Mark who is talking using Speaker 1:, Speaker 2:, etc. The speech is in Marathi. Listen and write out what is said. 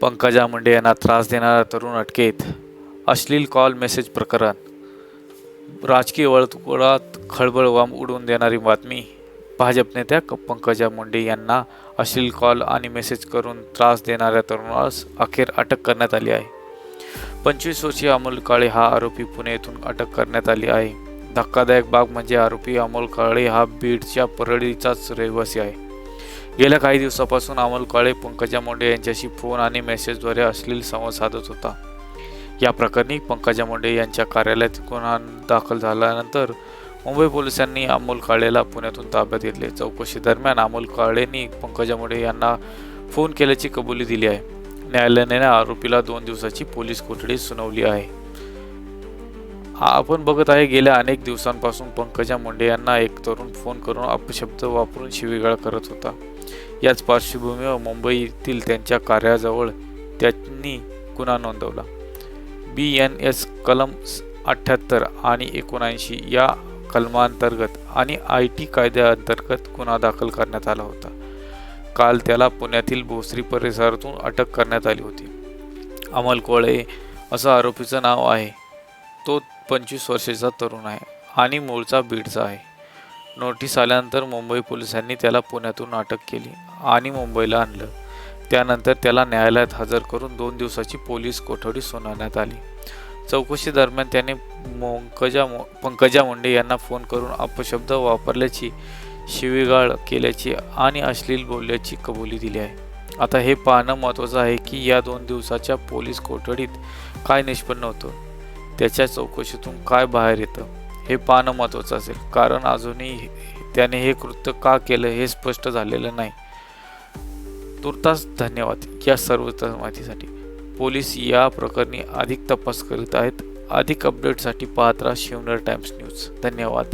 Speaker 1: पंकजा मुंडे यांना त्रास देणारा तरुण अटकेत. अश्लील कॉल मेसेज प्रकरण. राजकीय वर्तुळात खळबळ वाम उडवून देणारी बातमी. भाजप नेत्या पंकजा मुंडे यांना अश्लील कॉल आणि मेसेज करून त्रास देणाऱ्या तरुणास अखेर अटक करण्यात आली आहे. पंचवीस वर्षीय अमोल काळे हा आरोपी पुणे येथून अटक करण्यात आली आहे. धक्कादायक बाब म्हणजे आरोपी अमोल काळे हा बीडच्या परळीचाच रहिवासी आहे. गेल्या काही दिवसापासून अमोल काळे पंकजा मुंडे यांच्याशी फोन आणि मेसेजद्वारे अश्लील संवाद साधत होता. या प्रकरणी पंकजा मुंडे यांच्या कार्यालयात गुन्हा दाखल झाल्यानंतर मुंबई पोलिसांनी अमोल काळेला पुण्यातून ताब्यात घेतले. चौकशी दरम्यान अमोल काळेंनी पंकजा मुंडे यांना फोन केल्याची कबुली दिली आहे. न्यायालयाने आरोपीला दोन दिवसाची पोलीस कोठडी सुनावली आहे. आपण बघत आहे गेल्या अनेक दिवसांपासून पंकजा मुंडे यांना एक तरुण फोन करून अपशब्द वापरून शिवीगाळ करत होता. याच पार्श्वभूमीवर मुंबईतील त्यांच्या कार्याजवळ त्यांनी गुन्हा नोंदवला. बी एन एस कलम अठ्ठ्याहत्तर आणि एकोणऐंशी या कलमांतर्गत आणि आय टी कायद्याअंतर्गत गुन्हा दाखल करण्यात आला होता. काल त्याला पुण्यातील भोसरी परिसरातून अटक करण्यात आली होती. अमल कोळे असं आरोपीचं नाव आहे. तो पंचवीस वर्षाचा तरुण आहे आणि मूळचा बीडचा आहे. नोटीस आल्यानंतर मुंबई पोलिसांनी त्याला पुण्यातून अटक केली आणि मुंबईला आणलं. त्यानंतर त्याला न्यायालयात हजर करून दोन दिवसाची पोलीस कोठडी सुनावण्यात आली. चौकशी दरम्यान त्याने पंकजा पंकजा मुंडे यांना फोन करून अपशब्द वापरल्याची शिवीगाळ केल्याची आणि अश्लील बोलल्याची कबुली दिली आहे. आता हे पाहणं महत्त्वाचं आहे की या दोन दिवसाच्या पोलीस कोठडीत काय निष्पन्न होतं? त्याच्या चौकशीतून काय बाहेर येतं? हे पाहणं महत्त्वाचं असेल. कारण अजूनही त्याने हे कृत्य का केलं हे स्पष्ट झालेलं नाही. तुर्तास धन्यवाद या सर्व माहितीसाठी. पोलीस या प्रकरणी अधिक तपास करीत आहेत. अधिक अपडेटसाठी पाहत राहा शिवनेर टाइम्स न्यूज. धन्यवाद.